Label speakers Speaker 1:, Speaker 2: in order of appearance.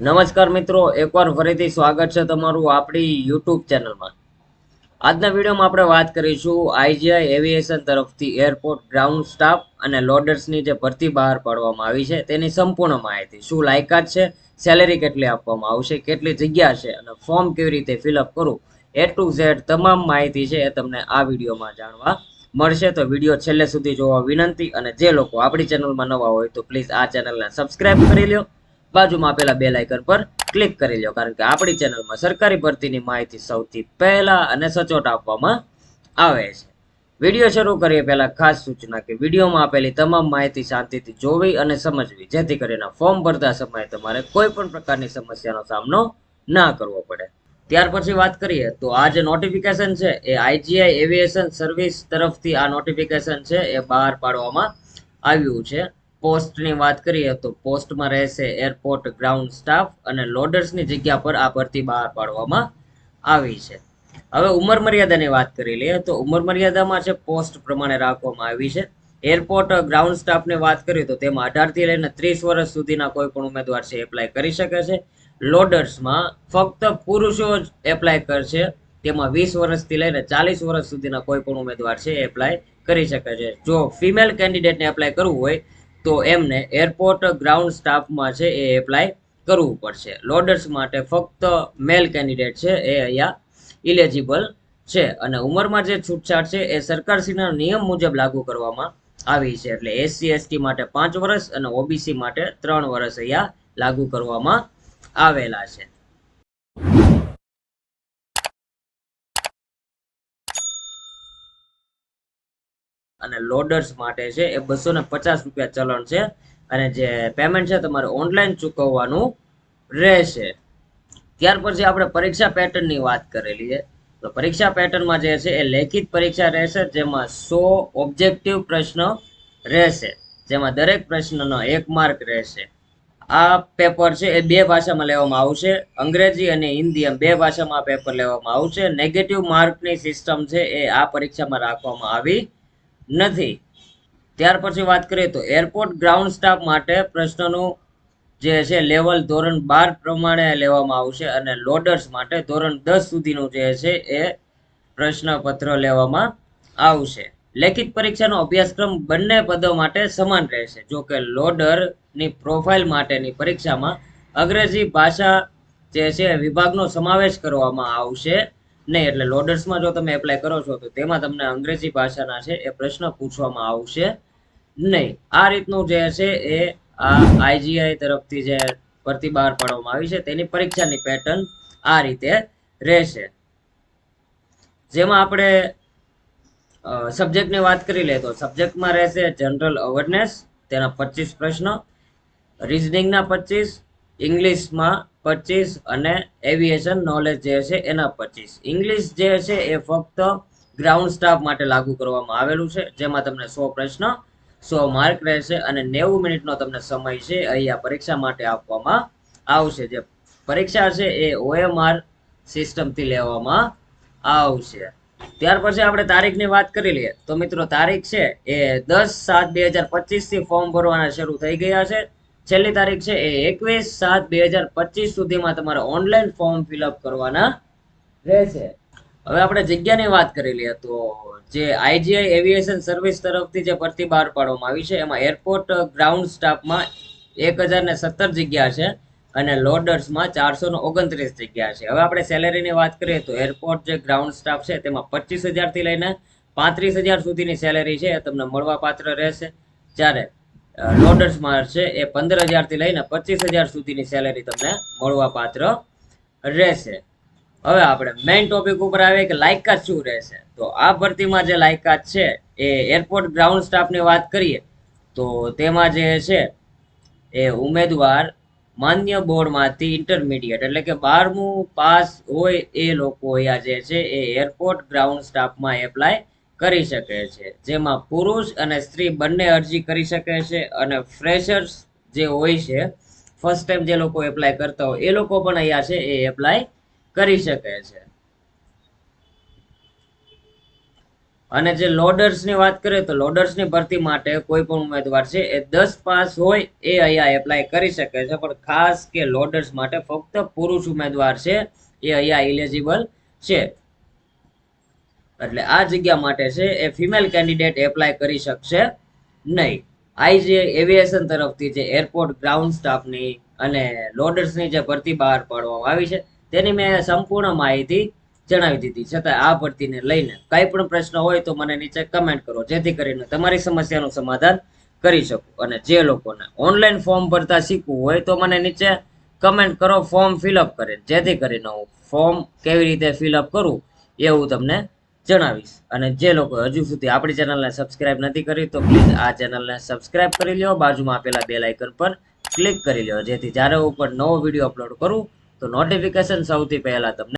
Speaker 1: નમસ્કાર મિત્રો, એકવાર ફરીથી સ્વાગત છે તમારું આપણી યુટ્યુબ ચેનલમાં. આજના વિડીયોમાં આપણે વાત કરીશું આઈજીઆઈ એવિએશન તરફથી એરપોર્ટ ગ્રાઉન્ડ સ્ટાફ અને લોડર્સની જે ભરતી બહાર પાડવામાં આવી છે, તેની સંપૂર્ણ માહિતી. શું લાયકાત છે સેલેરી કેટલી આપવામાં આવશે, કેટલી જગ્યા છે, અને ફોર્મ કેવી રીતે ફિલઅપ કરવું એ ટુ ઝેડ તમામ માહિતી છે એ તમને આ વિડીયોમાં જાણવા મળશે. તો વીડિયો છેલ્લે સુધી જોવા વિનંતી, અને જે લોકો આપણી ચેનલમાં નવા હોય તો પ્લીઝ આ ચેનલને સબસ્ક્રાઈબ કરી લ્યો. બાજુમાં આપેલા બે લાઇકન પર ક્લિક કરી લો કારણ કે આપણી ચેનલમાં સરકારી ભરતીની માહિતી સૌથી પહેલા અને સચોટ આપવામાં આવે છે. વીડિયો શરૂ કરીએ પહેલા ખાસ સૂચના કે વિડીયોમાં આપેલી તમામ માહિતી શાંતિથી જોવી અને સમજવી. જેથી કરીને ફોર્મ ભરતા સમયે તમારે કોઈ પણ પ્રકારની સમસ્યાનો સામનો ના કરવો પડે. ત્યાર પછી વાત કરીએ તો આ જે નોટિફિકેશન છે એ આઈજીઆઈ એવિએશન સર્વિસ તરફથી આ નોટિફિકેશન છે એ બહાર પાડવામાં આવ્યું છે. પોસ્ટની વાત કરીએ તો પોસ્ટમાં રહેશે એરપોર્ટ ગ્રાઉન્ડ સ્ટાફ અને લોડર્સની જગ્યા પર આ ભરતી બહાર પાડવામાં આવી છે. હવે ઉંમર મર્યાદાની વાત કરી લઈએ તો ઉંમર મર્યાદામાં છે પોસ્ટ પ્રમાણે રાખવામાં આવી છે, એરપોર્ટ ગ્રાઉન્ડ સ્ટાફની વાત કરીએ તો તેમાં અઢારથી લઈને ત્રીસ વર્ષ સુધીના કોઈ પણ ઉમેદવાર છે એપ્લાય કરી શકે છે. લોડર્સમાં ફક્ત પુરુષો જ એપ્લાય કરશે, તેમાં વીસ વર્ષથી લઈને ચાલીસ વર્ષ સુધીના કોઈ પણ ઉમેદવાર છે એપ્લાય કરી શકે છે. જો ફિમેલ કેન્ડિડેટને એપ્લાય કરવું હોય તો એમને એરપોર્ટ ગ્રાઉન્ડ સ્ટાફમાં છે એ એપ્લાય કરવું પડશે. લોડર્સ માટે ફક્ત મેલ કેન્ડિડેટ છે એ અહીંયા ઇલેજિબલ છે. અને ઉંમરમાં જે છૂટછાટ છે એ સરકારશ્રીના નિયમ મુજબ લાગુ કરવામાં આવી છે. એટલે એસસી એસટી માટે પાંચ વર્ષ અને ઓબીસી માટે ત્રણ વર્ષ અહીંયા લાગુ કરવામાં આવેલા છે. અને લોડર્સ માટે છે, એ બસો ને પચાસ રૂપિયા ચલણ છે. અને જે પેમેન્ટ છે, તમારે ઓનલાઈન ચૂકવવાનું રહેશે. ત્યાર પછી આપણે પરીક્ષા પેટર્નની વાત કરેલી છે. તો પરીક્ષા પેટર્નમાં જે છે, એ લેખિત પરીક્ષા રહેશે, જેમાં સો ઓબ્જેક્ટિવ પ્રશ્ન રહેશે. જેમાં દરેક પ્રશ્નનો એક માર્ક રહેશે. આ પેપર છે, એ બે ભાષામાં લેવામાં આવશે. અંગ્રેજી અને હિન્દી એમ બે ભાષામાં પેપર લેવામાં આવશે. નેગેટિવ માર્કની સિસ્ટમ છે, એ આ પરીક્ષામાં રાખવામાં આવી નથી. ત્યાર પછી વાત કરીએ તો એરપોર્ટ ગ્રાઉન્ડ સ્ટાફ માટે પ્રશ્નનું જે છે, લેવલ ધોરણ બાર પ્રમાણે લેવામાં આવશે અને લોડર્સ માટે ધોરણ દસ સુધીનું જે છે, એ પ્રશ્નપત્ર લેવામાં આવશે. લેખિત પરીક્ષાનો અભ્યાસક્રમ બંને પદો માટે સમાન રહેશે. જો કે લોડરની પ્રોફાઇલ માટેની પરીક્ષામાં અંગ્રેજી ભાષા જે છે, વિભાગનો સમાવેશ કરવામાં આવશે. નહીં, એટલે લોડર્સમાં જો તમે એપ્લાય કરો છો, તો તેમાં તમને અંગ્રેજી ભાષાના છે એ પ્રશ્ન પૂછવામાં આવશે નહીં. આ રીતનું જે છે એ આ આઈજીઆઈ તરફથી જે ભરતી બહાર પાડવામાં આવી છે, તેની પરીક્ષાની પેટર્ન આ રીતે રહેશે. જેમાં આપણે સબ્જેક્ટની વાત કરી લઈએ તો સબ્જેક્ટમાં રહેશે જનરલ અવેરનેસ તેના પચીસ પ્રશ્નો રિઝનિંગના પચીસ ઇંગ્લિશમાં પચીસ અને એવિએશન નોલેજ જે છે એના પચીસ. ઇંગ્લિશ જે છે એ ફક્ત ગ્રાઉન્ડ સ્ટાફ માટે લાગુ કરવામાં આવેલું છે, જેમાં તમને સો પ્રશ્ન, સો માર્ક રહેશે અને નેવું મિનિટનો તમને સમય છે અહીંયા પરીક્ષા માટે આપવામાં આવશે. જે પરીક્ષા છે એ ઓએમઆર સિસ્ટમથી લેવામાં આવશે. ત્યાર પછી આપણે તારીખની વાત કરી લઈએ. તો મિત્રો, તારીખ છે એ દસ સાત બે હજાર પચીસથી ફોર્મ ભરવાના શરૂ થઈ ગયા છે. છેલ્લી તારીખ છે એ એકવીસ સાત બે હજાર પચીસ સુધીમાં તમારે ઓનલાઈન ફોર્મ ફિલઅપ કરવાના રહેશે. હવે આપણે જગ્યાની વાત કરી લઈએ તો જે આઈજીઆઈ એવિએશન સર્વિસ તરફથી જે ભરતી બહાર પાડવામાં આવી છે, એમાં એરપોર્ટ ગ્રાઉન્ડ સ્ટાફમાં એક હજાર ને સત્તર જગ્યા છે અને લોડર્સમાં ચારસો ને ઓગણત્રીસ જગ્યા છે. હવે આપણે સેલેરીની વાત કરીએ તો એરપોર્ટ જે ગ્રાઉન્ડ સ્ટાફ છે, તેમાં પચીસ હજારથી લઈને પાંત્રીસ હજાર સુધીની સેલેરી છે, એ તમને મળવાપાત્ર રહેશે. જ્યારે લોડર્સમાં છે, એ પંદર હજારથી લઈને પચીસ હજાર સુધીની સેલેરી તમને મળવા પાત્ર રહેશે. હવે આપણે મેઇન ટોપિક ઉપર આવીએ કે લાયકાત શું રહેશે. તો આ ભરતીમાં જે લાયકાત છે, એ એરપોર્ટ ગ્રાઉન્ડ સ્ટાફની વાત કરીએ, તો તેમાં જે છે, એ ઉમેદવાર માન્ય બોર્ડમાંથી ઇન્ટરમીડિયેટ એટલે કે બારમું પાસ હોય એ લોકો અહીંયા જે છે, એ એરપોર્ટ ગ્રાઉન્ડ સ્ટાફમાં એપ્લાય કરી શકે છે. જેમાં પુરુષ અને સ્ત્રી બંને અરજી કરી શકે છે અને ફ્રેશર્સ જે હોય છે ફર્સ્ટ ટાઈમ જે લોકો એપ્લાય કરતા હોય, એ લોકો પણ અહીંયા છે એ એપ્લાય કરી શકે છે. અને જે લોડર્સની વાત કરીએ તો લોડર્સની ભરતી માટે કોઈ પણ ઉમેદવાર છે એ દસ પાસ હોય એ અહીંયા એપ્લાય કરી શકે છે. પણ ખાસ કે લોડર્સ માટે ફક્ત પુરુષ ઉમેદવાર છે એ અહીંયા ઇલિજિબલ છે. એટલે આ જગ્યા માટે છે, એ ફિમેલ કેન્ડિડેટ એપ્લાય કરી શકશે નહીં. આઈ જે એવિએશન તરફથી જે એરપોર્ટ ગ્રાઉન્ડ સ્ટાફની અને લોડર્સની જે ભરતી બહાર પાડવામાં આવી છે, તેની મેં સંપૂર્ણ માહિતી જણાવી દીધી. છતાં આ ભરતીને લઈને કંઈ પણ પ્રશ્ન હોય તો મને નીચે કમેન્ટ કરો, જેથી કરીને તમારી સમસ્યાનું સમાધાન કરી શકું. અને જે લોકોને ઓનલાઈન ફોર્મ ભરતા શીખવું હોય તો મને નીચે કમેન્ટ કરો ફોર્મ ફિલઅપ કરે જેથી કરીને હું ફોર્મ કેવી રીતે ફિલઅપ કરું, એ હું તમને જણાવીશ. અને જે લોકો હજુ સુધી આપણી ચેનલને સબસ્ક્રાઇબ નથી કરી, તો પ્લીઝ આ ચેનલને સબસ્ક્રાઇબ કરી લ્યો. બાજુમાં આપેલા બેલ આઇકન પર ક્લિક કરી લ્યો. જેથી જ્યારે હું પણ નવો વીડિયો અપલોડ કરું, તો નોટિફિકેશન સૌથી પહેલા તમને